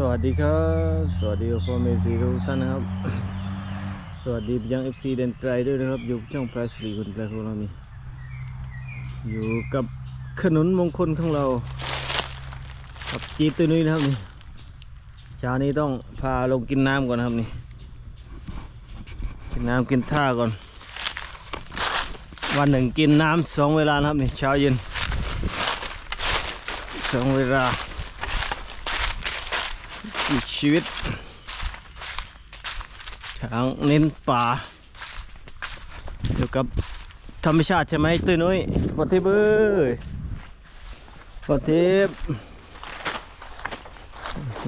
สวัสดีครับ สวัสดีพ่อแม่ซีทุกท่านนะครับ สวัสดียัง FC เดนไกลด้วยนะครับ อยู่ช่องพระศรีคุณไกลของเรานี่อยู่กับขนุนมงคลของเรา กับจีบตัวนี้นะครับนี่เช้านี้ต้องพาลงกินน้ำก่อนนะครับนี่ กินน้ำกินท่าก่อน วันหนึ่งกินน้ำสองเวลานะครับนี่เช้าเย็นสองเวลา อีกชีวิตช้างเน้นป่าอยู่ยวกับธรรมชาติใช่ไหมตุ้ยนุ้ยปฏิบเอ้ยปฏิบ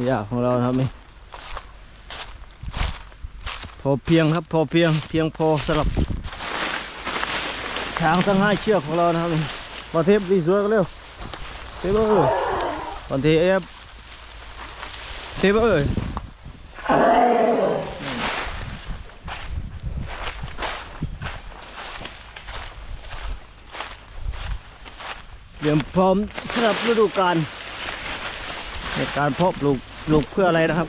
ยาของเราครับนี่พอเพียงครับพอเพียงเพียงพอสำหรับช้างทั้งห้าเชือกของเรานะครับนี่ปฏิบดีสวยกันเร็วปฏิบเอ้ยปฏิบ thế bác ơi เตรียมพร้อมสำหรับฤดูกาลในการเพาะปลูกปลูกเพื่ออะไรนะครับ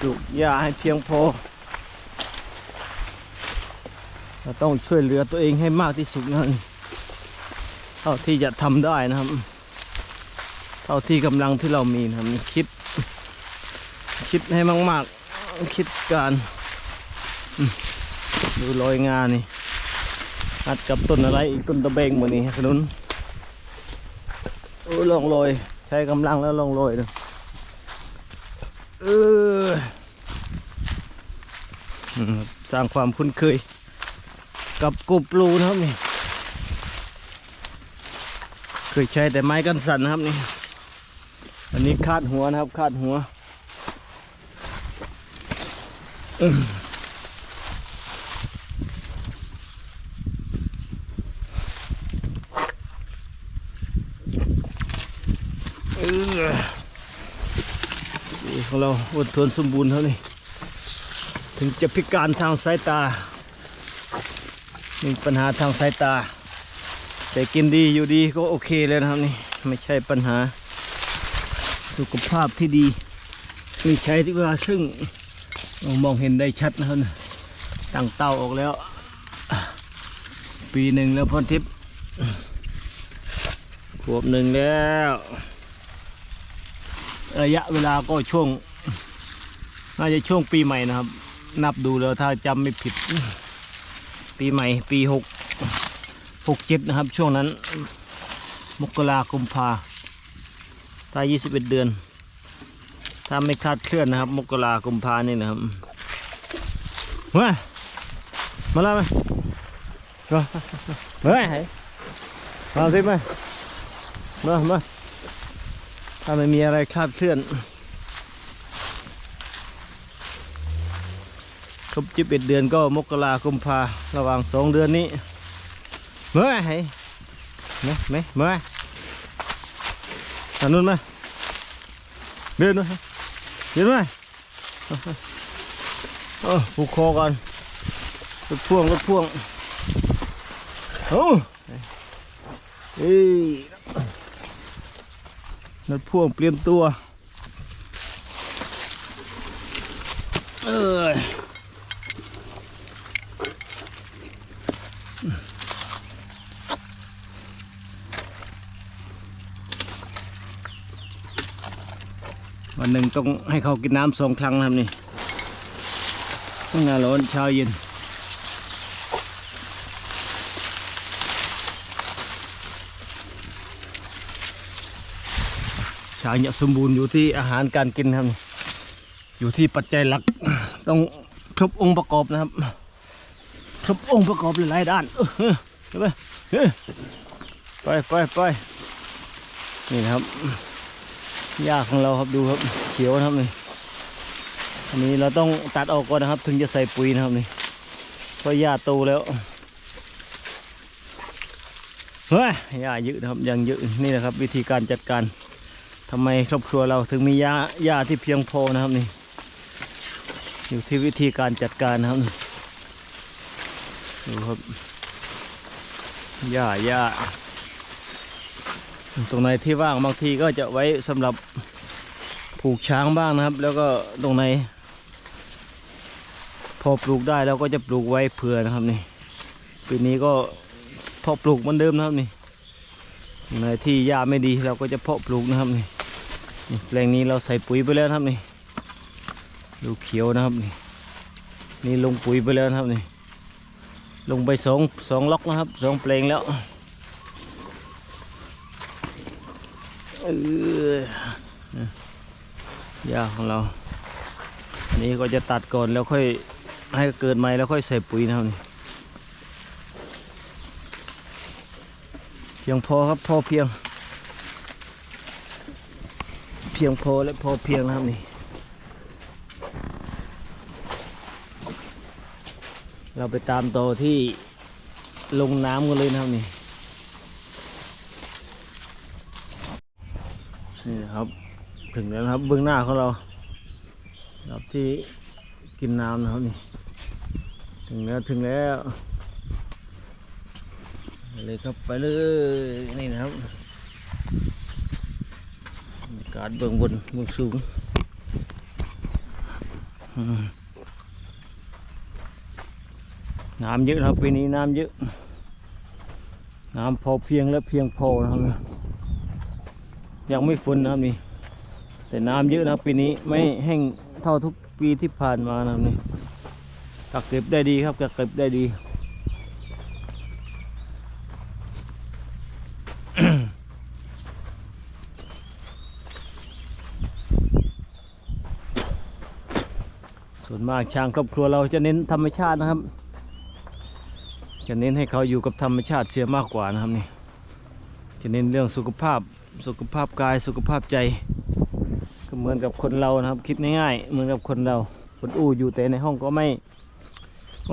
ปลูกหญ้าให้เพียงพอเราต้องช่วยเหลือตัวเองให้มากที่สุดนะเท่าที่จะทำได้นะครับ เท่าที่กำลังที่เรามีนะครับคิด คิดให้มากๆ คิดการดูรอยงานนี่อัดกับต้นอะไรอีกต้นตะเบงมานี่ขนุนโอ้ลองลอยใช้กำลังแล้วลองลอยดูเออสร้างความคุ้นเคย กับกบปลูนะครับนี่เคยใช้แต่ไม้กันสั่นนะครับนี่อันนี้คาดหัวนะครับ คาดหัวอื้อเออ นี่ของเราอดทนสมบูรณ์เท่านี้ ถึงจะพิการทางสายตา มีปัญหาทางสายตา แต่กินดีอยู่ดีก็โอเคเลยนะครับนี่ ไม่ใช่ปัญหา สุขภาพที่ดี มีใช้ที่ว่าซึ่ง มองเห็นได้ชัดนะครับตั้งเต้าออกแล้ว ปีหนึ่งแล้วพรทิพย์ขวบหนึ่งแล้ว ระยะเวลาก็ช่วง น่าจะช่วงปีใหม่นะครับ นับดูแล้วถ้าจำไม่ผิด ปีใหม่ปีหกหกเจ็ดนะครับ ช่วงนั้น มกรากุมภาถ้า21เดือน ถ้าไม่คาดเคลื่อนนะครับ มกรากุมภานี่นะครับมามาแล้วไหมมาเฮ้ยมาสิมามามาถ้าไม่มีอะไรคาดเคลื่อนครบ21เดือนก็มกรากุมภาระหว่างสองเดือนนี้เมื่อไหร่เมื่อไหร่เมื่อไหร่ทางนู้นไหมเดินด้วย เดินไหมเออผูกคอกันรถพ่วงรถพ่วงโอ้เอ้ยรถพ่วงเปลี่ยนตัวเออวันหนึ่ง ต้องให้เขากินน้ำสองครั้งนะครับนี่ต้องหน้าร้อนเช้าเย็นช้างจะสมบูรณ์อยู่ที่อาหารการกินครับ อยู่ที่ปัจจัยหลัก ต้องครบองค์ประกอบนะครับ ครบองค์ประกอบหลายด้านเออไหมเออไปไปไปนี่นะครับ หญ้าของเราครับดูครับเขียวนะครับนี่อันนี้เราต้องตัดออกก่อนนะครับ ถึงจะใส่ปุ๋ยนะครับนี่เพราะหญ้าโตแล้วเฮ้ยหญ้าเยอะนะครับยังเยอะนี่นะครับ วิธีการจัดการทำไมครอบครัวเราถึงมีหญ้าหญ้าที่เพียงพอนะครับนี่ อยู่ที่วิธีการจัดการนะครับดูครับหญ้าหญ้า ตรงไหนที่ว่างบางทีก็จะไว้สำหรับผูกช้างบ้างนะครับ แล้วก็ตรงไหน พอปลูกได้เราก็จะปลูกไว้เผื่อนะครับนี่ปีนี้ก็เพาะปลูกเหมือนเดิมนะครับนี่ตรงไหนที่หญ้าไม่ดีเราก็จะเพาะปลูกนะครับนี่แปลงนี้เราใส่ปุ๋ยไปแล้วครับนี่ดูเขียวนะครับนี่นี่ลงปุ๋ยไปแล้วครับนี่ลงไปสองสองล็อกนะครับสองแปลงแล้ว เออยาของเราอันนี้ก็จะตัดก่อนแล้วค่อยให้เกิดใหม่แล้วค่อยใส่ปุ๋ยนะครับนี่เพียงพอครับพอเพียง เพียงพอและพอเพียงนะครับนี่เราไปตามต่อที่ลงน้ำกันเลยนะครับนี่ นี่นะครับ ถึงแล้วนะครับเบื้องหน้าของเราครับที่กินน้ำนะครับนี่ ถึงแล้วถึงแล้วเลยครับไปเลยนี่นะครับบรรยากาศเบื้องบนเบื้องสูงน้ำเยอะนะครับปีนี้น้ำเยอะ น้ำพอเพียงและเพียงพอนะครับ ยังไม่ฝนนะครับนี่ แต่น้ำเยอะนะครับปีนี้ไม่แห้งเท่าทุกปีที่ผ่านมานะครับนี่กักเก็บได้ดีครับกักเก็บได้ดี ส่วนมากช้างครอบครัวเราจะเน้นธรรมชาตินะครับ จะเน้นให้เขาอยู่กับธรรมชาติเสียมากกว่านะครับนี่ จะเน้นเรื่องสุขภาพ สุขภาพกายสุขภาพใจก็เหมือนกับคนเรานะครับ คิดง่ายๆเหมือนกับคนเราคนอู้อยู่แต่ในห้องก็ไม่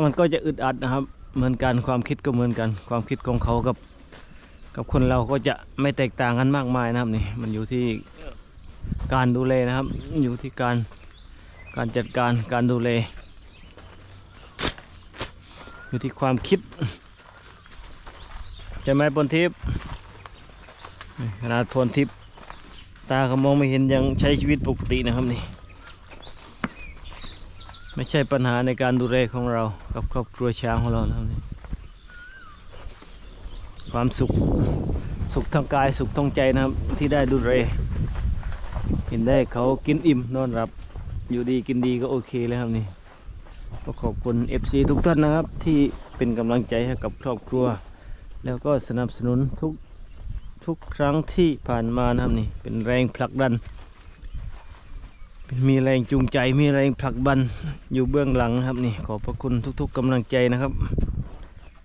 มันก็จะอึดอัดนะครับ เหมือนกันความคิดก็เหมือนกัน ความคิดของเขากับ กับคนเราก็จะไม่แตกต่างกันมากมายนะครับนี่มันอยู่ที่การดูแลนะครับ อยู่ที่การการจัดการการดูแลอยู่ที่ความคิดใช่ไหมพลทิพย์ ขนาดพลทิพย์ตาเขามองไม่เห็นยังใช้ชีวิตปกตินะครับนี่ ไม่ใช่ปัญหาในการดูแลของเรากับครอบครัวช้างของเรานะครับนี่ความสุขสุขทางกายสุขทางใจนะครับที่ได้ดูแลเห็นได้เขากินอิ่มนอนหลับ อยู่ดีกินดีก็โอเคแล้วครับนี่ก็ขอบคุณ FC ทุกท่านนะครับที่เป็นกำลังใจให้กับครอบครัว แล้วก็สนับสนุนทุก ทุกครั้งที่ผ่านมานะครับนี่เป็นแรงผลักดันเป็นมีแรงจูงใจมีแรงผลักดันอยู่เบื้องหลังนะครับนี่ขอบพระคุณทุก ๆกำลังใจนะครับ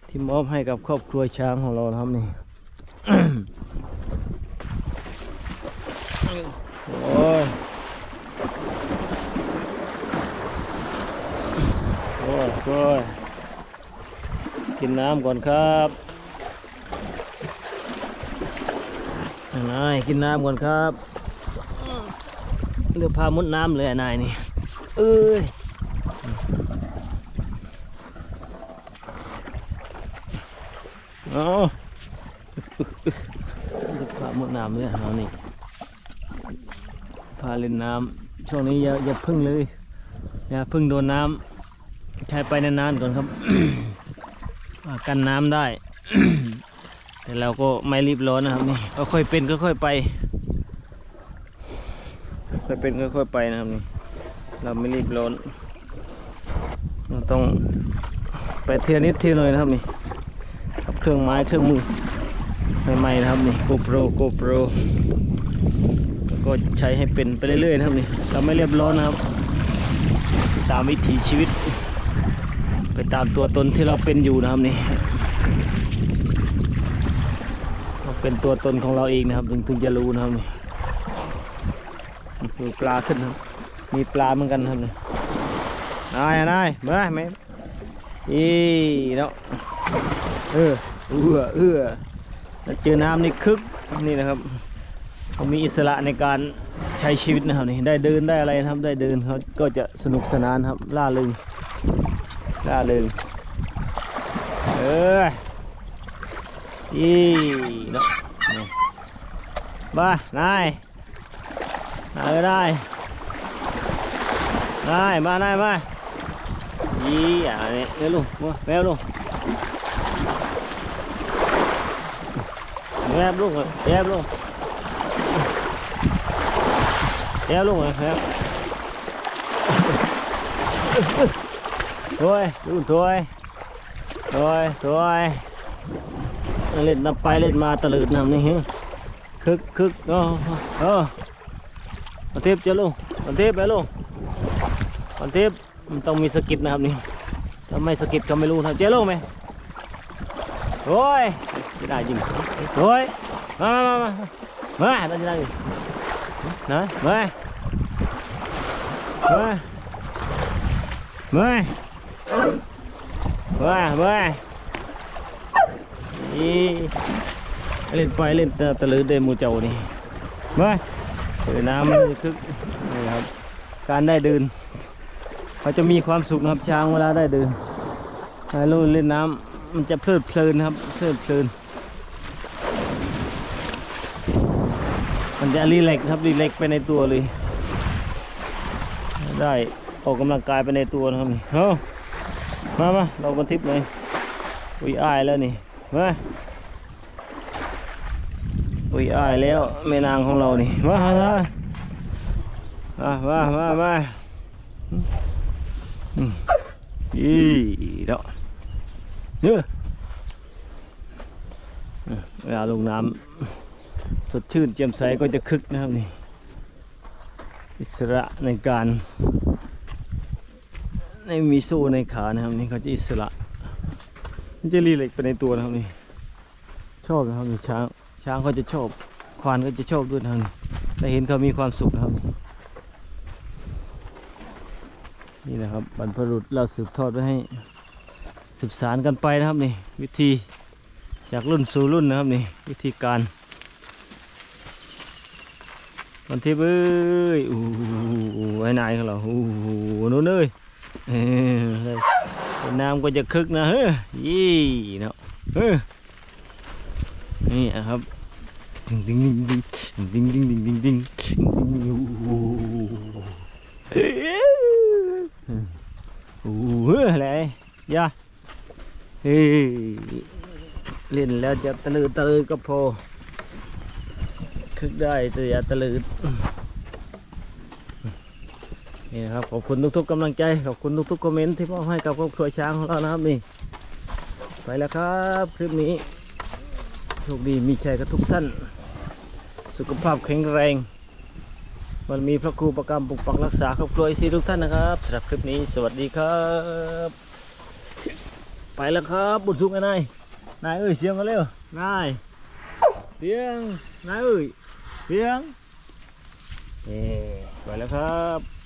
ที่มอบให้กับครอบครัวช้างของเราครับนี่โอ้ยโอ้ยกินน้ำก่อนครับ นายกินน้ำก่อนครับเรือพามุดน้ำเลยนายนี่ เอ้ยเอาเรือพามุดน้ำเลยเอานี่พาเล่นน้ำช่วงนี้อย่าอย่าพึ่งเลย อย่าพึ่งโดนน้ำใช้ไปนานๆก่อนครับ กันน้ำได้ แต่เราก็ไม่รีบร้อนนะครับนี่ค่อยเป็นค่อยไป ค่อยเป็นค่อยไปนะครับนี่เราไม่รีบร้อนเราต้องไปเทียนิดเทียหน่อยนะครับนี่กับเครื่องไม้เครื่องมือใหม่ๆนะครับนี่ GoPro GoPro ก็ใช้ให้เป็นไปเรื่อยๆนะครับนี่เราไม่เรียบร้อนนะครับ ตามวิถีชีวิต ไปตามตัวตนที่เราเป็นอยู่นะครับนี่ เป็นตัวตนของเราเองนะครับ ถึงถึงจะรู้นะครับนี่คือปลาขึ้นครับ มีปลาเหมือนกันครับนี่นายนายมาไหมอีเนาะเออเอื้อเอื้อแล้วเจอน้ำนี่คึกนี่นะครับเขามีอิสระในการใช้ชีวิตนะครับนี่ได้เดินได้อะไรนะครับ ได้เดินเขาก็จะสนุกสนานครับล่าเริงล่าเริงเออ Ý, đó. Này. Ba, này. Ở đây. Này, ba này ba. Ý à, mẹ, mẹ luôn, mẹ luôn. Mẹ luôn rồi, mẹ luôn. Mẹ luôn rồi, mẹ. Thôi, luôn thôi. Rồi, thôi. เล่นนับไปเล่นมาตะลึดน้ำนี่ฮะคึกคึกเออเออมาเทปเจ้าลูกมาเทปไปลูกวันเที่มันต้องมีสกิปนะครับนี่ถ้าไม่สกิปก็ไม่รู้นะเจ๊ลูกไหมโอ้ยไม่ได้จริงโอ้ยมามามามามาได้จะได้อยู่นะมามามามามา เล่นไปเล่นตะลือเดมูเจ้านี่มาเปิดน้ำคึกนี่ครับ การได้เดินเขาจะมีความสุขนะครับช้างเวลาได้เดินไอ้ลูกเล่นน้ำมันจะเพลิดเพลินครับเพลิดเพลิน มันจะรีแลกครับรีแลกไปในตัวเลย ได้ออกกำลังกายไปในตัวนะครับนี่เฮ้ามามาเราบันทิปเลยอุ้ยอายแล้วนี่ มาอุ้ยอายแล้วแม่นางของเรานี่ มามามามามามาอืมอีเดาะเนื้อเวลาลงน้ำสดชื่นแจ่มใสก็จะคึกนะครับนี่ อิสระในการไม่มีโซ่ในขานะครับนี่เขาจะอิสระ มันจะรีเล็กไปในตัวนะครับนี่ชอบนะครับนี่ช้างช้างเขาจะชอบควานก็จะชอบด้วยนะครับนี่ได้เห็นเขามีความสุขนะครับ นี่นะครับบรรพบุรุษเราสืบทอดไว้ให้สืบสารกันไปนะครับนี่วิธีจากรุ่นสู่รุ่นนะครับนี่วิธีการวันที่เอ้ยอู้หูไอ้นายของเราอู้หูนู้นเอ้ยเออเป็ น้ำก็จะคึกนะเฮ้ยยี่เนาะเฮ้ยนี่ครับดิงดิงดิงดิงดิงดิงดิงดิงดิงดิงโอ้โหโอ้โหอะไรยาเฮ้ยเล่นแล้วจะตะลือตะลือก็พอคึกได้แต่อย่าตะลือ นี่นะครับขอบคุณทุกๆกำลังใจขอบคุณทุกๆคอมเมนต์ที่มอบให้กับครอบครัวช้างของเรานะครับนี่ไปแล้วครับคลิปนี้โชคดีมีชัยกับทุกท่าน สุขภาพแข็งแรงมันมีพระครูประกรรมปกปักรักษาครอบครัวอีซีทุกท่านนะครับสำหรับคลิปนี้สวัสดีครับ ไปแล้วครับบุญสุกไอ้นายนายเอ้ยเสียงกันเร็วนายเสียงนายเอ้ยเสียงเอ้ไปแล้วครับ